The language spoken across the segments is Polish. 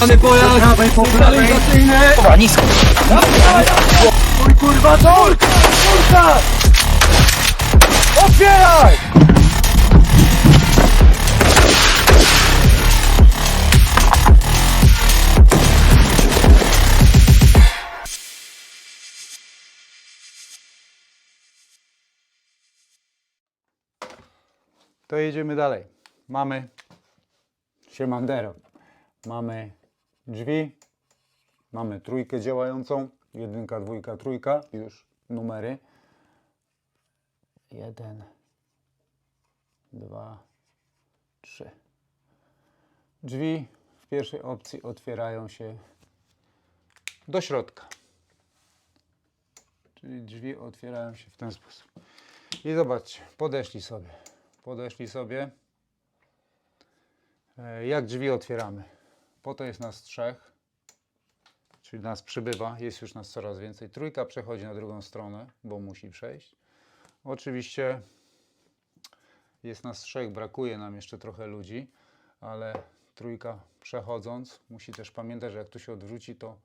Pany pojazd! prawej, po prawej. Kurwa, nisko. Kurwa! Otwieraj! To jedziemy dalej. Mamy siemandero. Mamy drzwi, Mamy trójkę działającą, jedynka, dwójka, trójka, już numery. Jeden, dwa, trzy. Drzwi w pierwszej opcji otwierają się do środka. Czyli drzwi otwierają się w ten sposób. I zobaczcie, podeszli sobie. Podeszli sobie. E, Jak drzwi otwieramy? Po to jest nas trzech czyli nas przybywa, jest już nas coraz więcej. Trójka przechodzi na drugą stronę, bo musi przejść. Oczywiście jest nas trzech, brakuje nam jeszcze trochę ludzi, ale trójka przechodząc musi też pamiętać, że jak tu się odwróci, to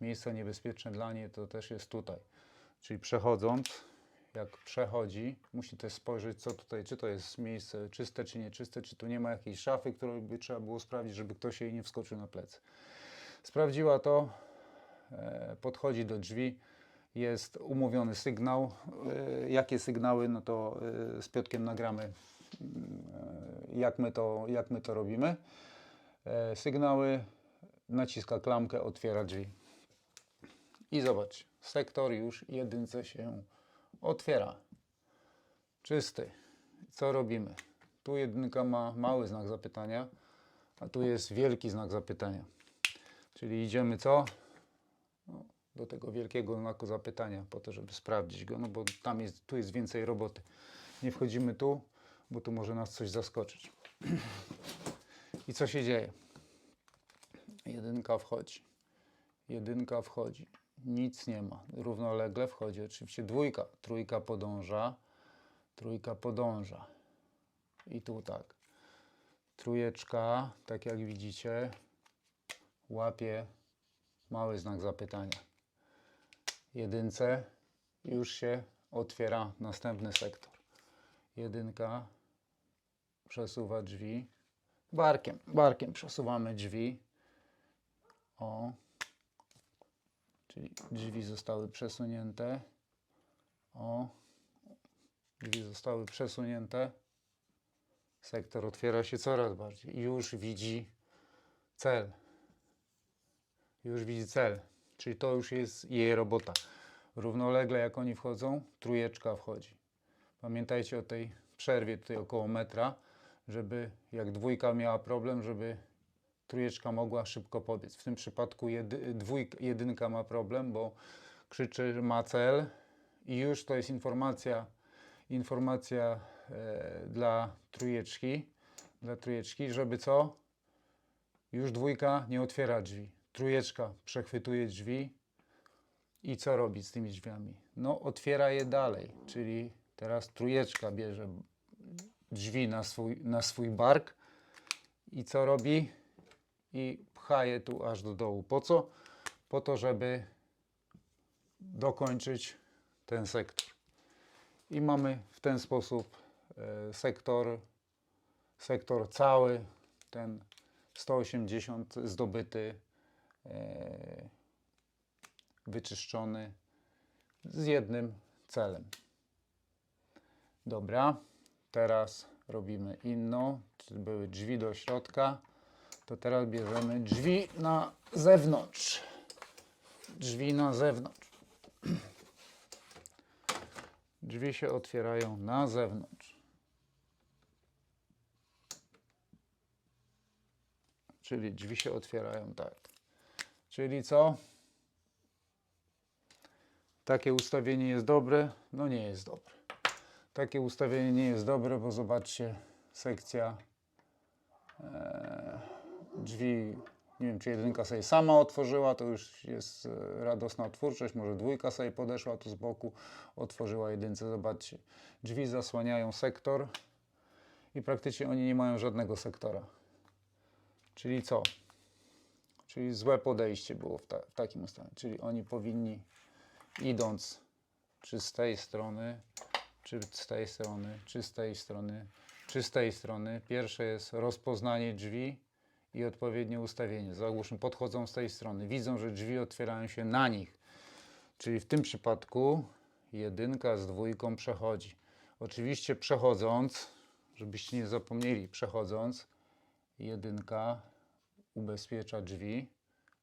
miejsce niebezpieczne dla niej to też jest tutaj. Czyli przechodząc, jak przechodzi, musi też spojrzeć, co tutaj, czy to jest miejsce czyste, czy nieczyste, czy tu nie ma jakiejś szafy, którą by trzeba było sprawdzić, żeby ktoś jej nie wskoczył na plecy. Sprawdziła to, e, podchodzi do drzwi, jest umówiony sygnał. E, Jakie sygnały, no to e, z Piotkiem nagramy, mm, jak my to, jak my to robimy. Sygnały, naciska klamkę, otwiera drzwi. I zobacz, sektor już jedynce się otwiera. Czysty. Co robimy? Tu jedynka ma mały znak zapytania, a tu jest wielki znak zapytania. Czyli idziemy co? No, do tego wielkiego znaku zapytania, po to, żeby sprawdzić go, no bo tam jest, tu jest więcej roboty. Nie wchodzimy tu, bo tu może nas coś zaskoczyć. I co się dzieje? Jedynka wchodzi. Jedynka wchodzi. Nic nie ma. Równolegle wchodzi oczywiście dwójka. Trójka podąża. Trójka podąża. I tu tak. Trójeczka, tak jak widzicie, łapie mały znak zapytania. Jedynce już się otwiera następny sektor. Jedynka przesuwa drzwi. Barkiem, barkiem przesuwamy drzwi. O. Czyli drzwi zostały przesunięte. O. Drzwi zostały przesunięte. Sektor otwiera się coraz bardziej. Już widzi cel już widzi cel, czyli to już jest jej robota. Równolegle jak oni wchodzą, trójeczka wchodzi. Pamiętajcie o tej przerwie tutaj około metra, żeby jak dwójka miała problem, żeby trójeczka mogła szybko pobiec. W tym przypadku jedy, dwójka, jedynka ma problem, bo krzyczy, ma cel i już to jest informacja, informacja e, dla trójeczki, dla trójeczki, żeby co? Już dwójka nie otwiera drzwi. Trójeczka przechwytuje drzwi i co robi z tymi drzwiami? No, otwiera je dalej, czyli teraz trójeczka bierze drzwi na swój, na swój bark i co robi? I pcha je tu aż do dołu. Po co? Po to, żeby dokończyć ten sektor. I mamy w ten sposób e, sektor, sektor cały, ten 180 zdobyty, e, wyczyszczony z jednym celem. Dobra, teraz robimy inną, były drzwi do środka, to teraz bierzemy drzwi na zewnątrz. Drzwi na zewnątrz. Drzwi się otwierają na zewnątrz. Czyli drzwi się otwierają tak. Czyli co? Takie ustawienie jest dobre? No nie jest dobre. Takie ustawienie nie jest dobre, bo zobaczcie, sekcja e, drzwi, nie wiem czy jedynka sobie sama otworzyła, to już jest e, radosna twórczość, może dwójka sobie podeszła tu z boku, otworzyła jedynce, zobaczcie. Drzwi zasłaniają sektor i praktycznie oni nie mają żadnego sektora. Czyli co? Czyli złe podejście było w, ta, w takim ustawieniu. Czyli oni powinni idąc czy z tej strony, czy z tej strony, czy z tej strony, czy z tej strony. Pierwsze jest rozpoznanie drzwi i odpowiednie ustawienie. Załóżmy, podchodzą z tej strony, widzą, że drzwi otwierają się na nich. Czyli w tym przypadku jedynka z dwójką przechodzi. Oczywiście przechodząc, żebyście nie zapomnieli, przechodząc, jedynka ubezpiecza drzwi,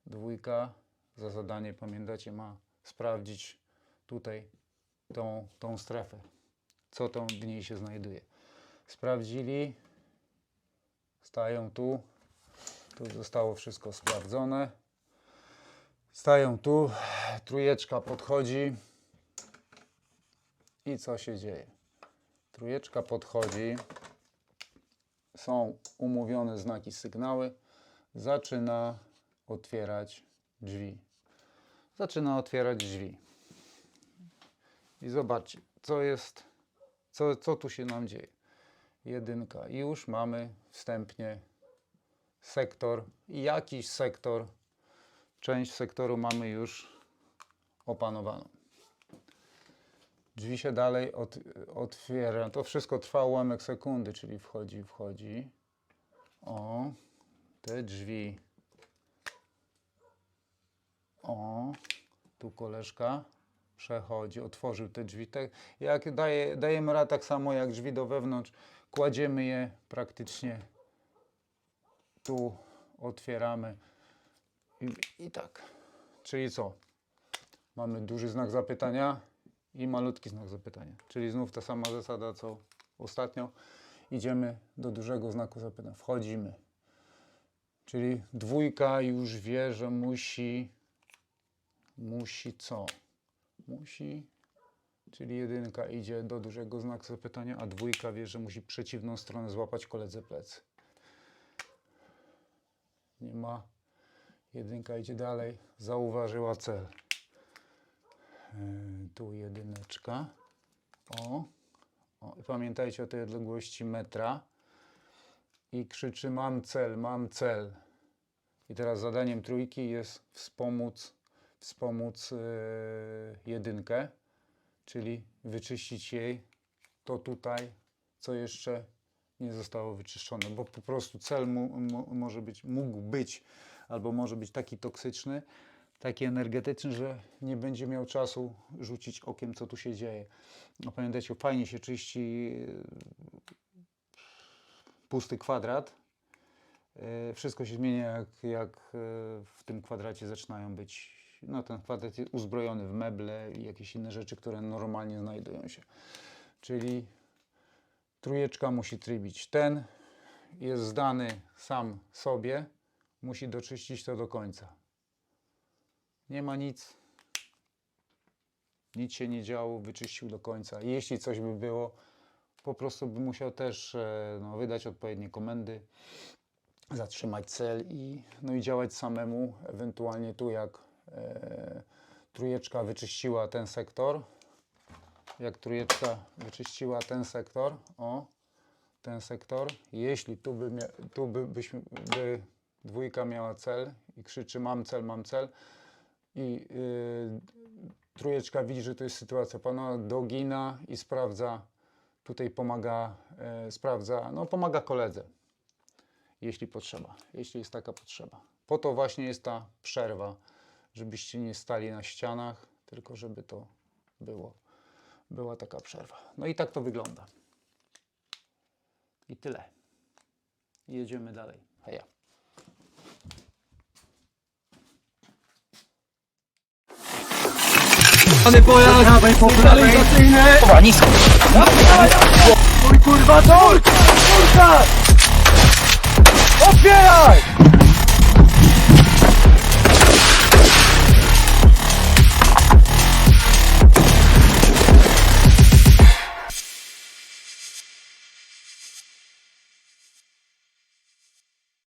dwójka za zadanie, pamiętacie, ma sprawdzić tutaj tą, tą strefę, co tam w niej się znajduje. Sprawdzili, stają tu, tu zostało wszystko sprawdzone. Stają tu, trójeczka podchodzi i co się dzieje? Trójeczka podchodzi, są umówione znaki, sygnały, zaczyna otwierać drzwi. Zaczyna otwierać drzwi. I zobaczcie, co jest, co, co tu się nam dzieje. Jedynka. I już mamy wstępnie sektor, jakiś sektor, część sektoru mamy już opanowaną. Drzwi się dalej od, otwiera. To wszystko trwa ułamek sekundy, czyli wchodzi, wchodzi. O, te drzwi. O, tu koleżka przechodzi, otworzył te drzwi. Jak daje, dajemy radę tak samo jak drzwi do wewnątrz, kładziemy je praktycznie tu, otwieramy i, i tak. Czyli co? Mamy duży znak zapytania i malutki znak zapytania. Czyli znów ta sama zasada co ostatnio. Idziemy do dużego znaku zapytania. Wchodzimy. Czyli dwójka już wie, że musi musi co? Musi, czyli jedynka idzie do dużego znaku zapytania, a dwójka wie, że musi przeciwną stronę złapać koledze plecy. Nie ma. Jedynka idzie dalej, zauważyła cel. Yy, tu jedyneczka. O. o. Pamiętajcie o tej odległości metra. I krzyczy mam cel, mam cel. I teraz zadaniem trójki jest wspomóc, wspomóc yy, jedynkę, czyli wyczyścić jej to tutaj, co jeszcze nie zostało wyczyszczone, bo po prostu cel mu, mo, może być, mógł być albo może być taki toksyczny, taki energetyczny, że nie będzie miał czasu rzucić okiem, co tu się dzieje. No pamiętajcie, fajnie się czyści yy, pusty kwadrat. Yy, Wszystko się zmienia, jak, jak yy, w tym kwadracie zaczynają być. No, ten kwadrat jest uzbrojony w meble i jakieś inne rzeczy, które normalnie znajdują się. Czyli trójeczka musi trybić. Ten jest zdany sam sobie, musi doczyścić to do końca. Nie ma nic. Nic się nie działo, wyczyścił do końca. I jeśli coś by było, po prostu by musiał też e, no, wydać odpowiednie komendy, zatrzymać cel i, no i działać samemu. Ewentualnie tu jak e, trójeczka wyczyściła ten sektor, jak trójeczka wyczyściła ten sektor, o, ten sektor, jeśli tu by, tu by, byśmy, by dwójka miała cel i krzyczy mam cel, mam cel. I yy, trójeczka widzi, że to jest sytuacja pana, dogina i sprawdza, tutaj pomaga, e, sprawdza, no pomaga koledze, jeśli potrzeba, jeśli jest taka potrzeba. Po to właśnie jest ta przerwa, żebyście nie stali na ścianach, tylko żeby to było, była taka przerwa. No i tak to wygląda. I tyle. Jedziemy dalej. Heja. Pany pojazd, prawej, po prawej. Kurwa, nisko. Mój kurwa!